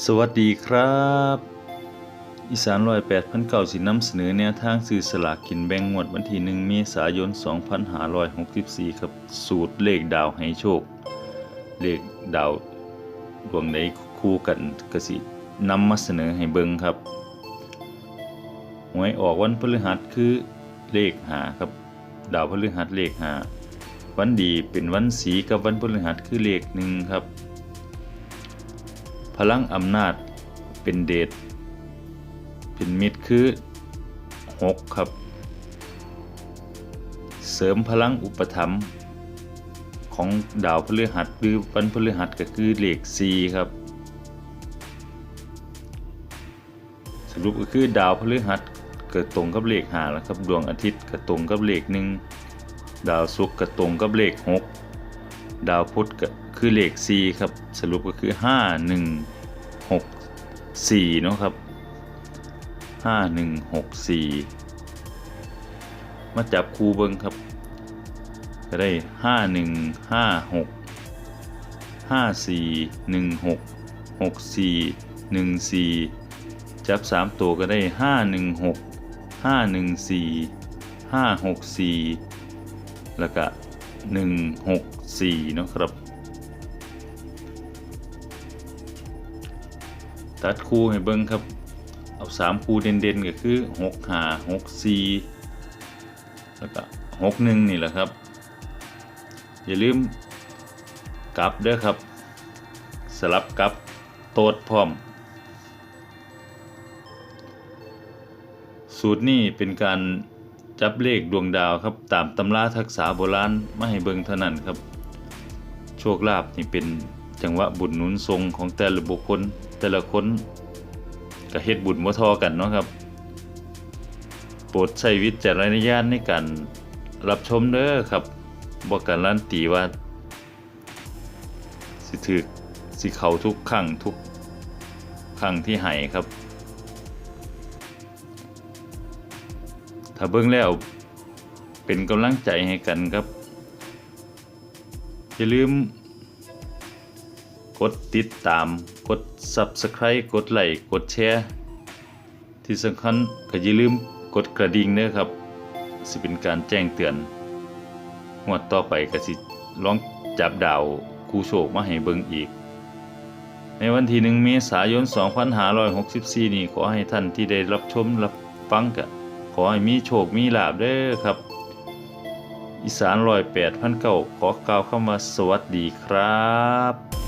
สวัสดีครับ อีสานร้อยแปดพันเก่าสินำเสนอแนวทางซื้อสลากกินแบ่งงวดวันที่หนึ่งเมษายน 2564 ครับ สูตรเลขดาวให้โชค เลขดาวดวงใดคู่กันกสินำมาเสนอให้เบิ่งครับหวยออกวันพฤหัสคือเลขหาครับ ดาวพฤหัสเลขหาวันดีเป็นวันสีกับวันพฤหัสคือเลขหนึ่งครับ ลังอำนาจเป็นเดชเป็นมิตรคือ 6 ครับ เสริมพลังอุปถัมภ์ของดาวพฤหัสหรือวันพฤหัสก็คือเลข4ครับ สรุปก็คือดาวพฤหัสเกิดตรงกับเลข5แล้วครับดวงอาทิตย์ก็ตรงกับเลข1ดาวศุกร์ก็ตรงกับเลข 6 ดาวพุธก็ คือเลข 4 ครับ สรุปก็คือ 5 1 6 4 เนาะครับ 5 1 6 4 มาจับคูเบิงครับก็ได้ 5 1 5 6 5 4 1 6 6 4 1 4 จับ 3 ตัวก็ได้ 5 1 6 5 1 4 5 6 4 แล้วก็ 1 6 4 เนาะครับ ตัดคู่ให้เบิ้งครับ เอาสามคู่เด่นๆก็คือหกหาหกสี่แล้วก็หกหนึ่งนี่แหละครับ อย่าลืมกลับเด้อครับ สลับกับโตดพร้อม สูตรนี้เป็นการจับเลขดวงดาวครับ ตามตำราทักษะโบราณไมาให้เบิ่งเท่านั้นครับ โชคลาภนี่เป็น จังหวะบุญหนุนทรงของแต่ละบุคคลแต่ละคนก็เฮ็ดบุญบ่ทอกันเนาะครับ โปรดใช้วิจารณญาณในการรับชมเด้อครับบ่การันตีว่า สิถึกสิเขาทุกครั้งทุกครั้งที่ให้ครับ ถ้าเบิ่งแล้วเป็นกำลังใจให้กันครับอย่าลืม ดติดตาม กด Subscribe กดไลค์กดแชร์ ที่สำคัญก็อย่าลืมกดกระดิ่งเด้อครับ สิเป็นการแจ้งเตือนงวดต่อไปก็สิลองจับดาวคู่โชคมาให้เบิ่งอีก ในวันที่หนึ่งเมษายน 2564 นี้ขอให้ท่านที่ได้รับชมรับฟังก็ขอให้มีโชคมีลาบเด้อครับ อีสานร้อยแปดพันเก้าขอกล่าวเข้ามาสวัสดีครับ